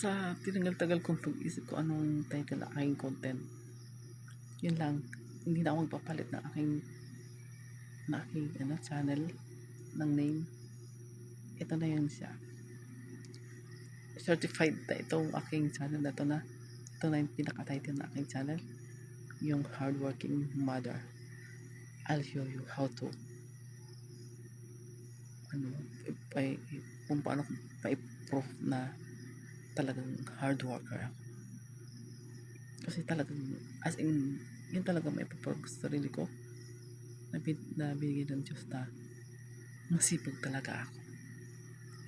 sa tinagal-tagal kong pag-isip ko anong title ng aking content. Yun lang, hindi na ako magpapalit ng aking na aking ano, channel ng name. Ito na yun siya. Certified na itong aking channel na ito na ito na yung pinaka-title ng aking channel. Yung Hardworking Mother. I'll show you how to ano, kung paano pa-proof na talagang hard worker ako. Kasi talagang, as in, yun talaga may paprove sa sarili ko na, bin- na binigay ng Diyos na masipag talaga ako.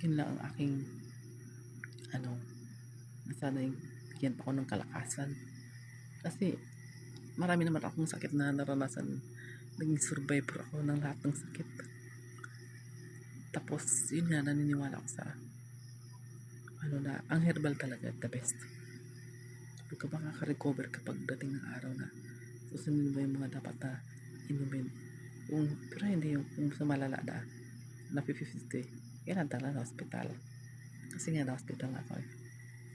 Yun lang ang aking ano, na sana yung bigyan pa ako ng kalakasan. Kasi, marami naman akong sakit na naranasan. Naging survivor ako ng lahat ng sakit. Tapos, yun nga, naniniwala ako sa ano na, ang herbal talaga the best. Kapag ka makaka-recover kapag dating ng araw na susundin mo yung mga dapat na inumin. Kung, pero hindi yung kung sa malala na na 50 yan ang tala na hospital. Kasi nga na hospital na ako eh.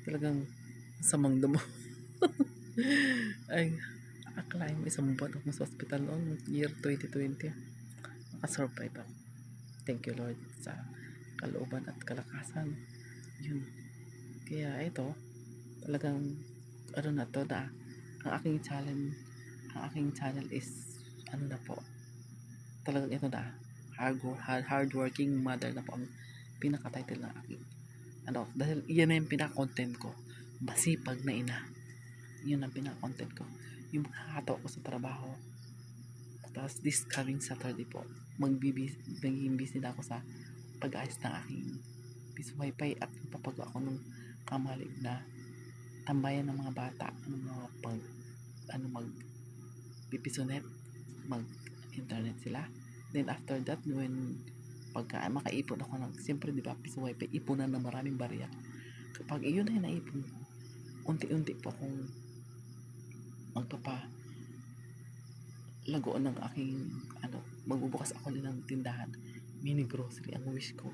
Talagang samang damo. Ay, akalain mo isang buwan ako sa hospital noon, year 2020. Nakasurvive ako. Thank you Lord sa kalooban at kalakasan. Yun. Kaya ito, talagang ano na to na ang aking challenge, ang aking channel is ano na po, talagang ito na, hard, hard, hardworking mother na po ang pinaka-title ng aking ano, dahil yan na yung pinaka-content ko. Masipag na ina. Yun ang pinaka-content ko. Yung makakatawa ko sa trabaho. Tapos this coming Saturday po, magbibis, magiging busy na ako sa pag-ayos ng aking piso wifi at papagawa ako ng kamalig na tambayan ng mga bata ng mga pag ano mag pipisonet mag internet sila. Then after that when pagka makaipon ako ng siyempre di ba piso wifi ipunan na maraming barya. Kapag iyon yung naipon unti-unti po akong magpapa lagoon ng aking ano magbubukas ako din ng tindahan. Mini grocery ang wish ko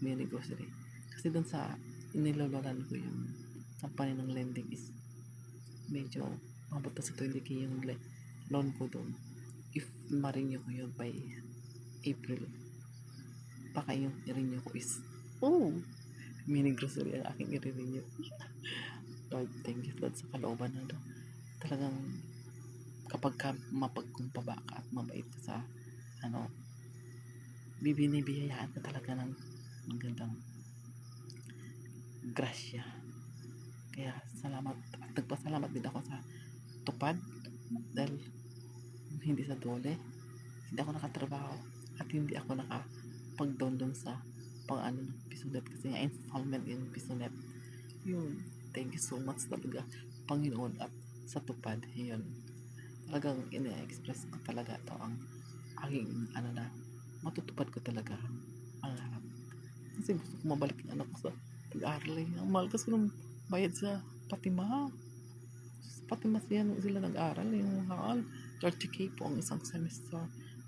mini grocery. Kasi doon sa inilololan ko yung company ng lending is medyo na sa 20k yung loan ko doon. If ma-renew ko yun by April baka yung i-renew ko is oh mini grocery ang aking i-renew. Lord thank you Lord sa kalooban na doon talagang kapag ka mapagkumpaba ka at mabait ka sa ano bibinibiyayaan ka talaga ng magandang grasya kaya salamat at nagpasalamat din ako sa tupad dahil hindi sa dole hindi ako nakatrabaho at hindi ako nakapag-down sa pang ano ng pisonet kasi nga installment yung pisonet yun thank you so much talaga Panginoon at sa tupad. Yun talagang ina-express ko talaga to ang aking ano na matutupad ko talaga ang harap kasi gusto ko mabalik yung anak ko sa pag-aaral eh. Ang mahal kasi nung bayad sa Patima. Sa Patima siya sila nag-aaral. Yung mahal. 30k po ang isang semester.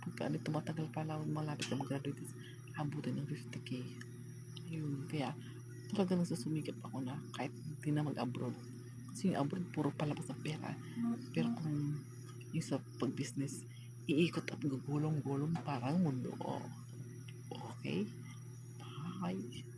Pagka ano, tumatagal pa lang malapit na mag-graduate abutin ng 50k. Ayun. Kaya talaga nagsusumikip ako na kahit hindi na mag-abroad. Kasi yung abroad puro palabas ng pera. Pero kung yung sa pag-business, iikot at gugulong-gulong parang mundo. Okay? Bye.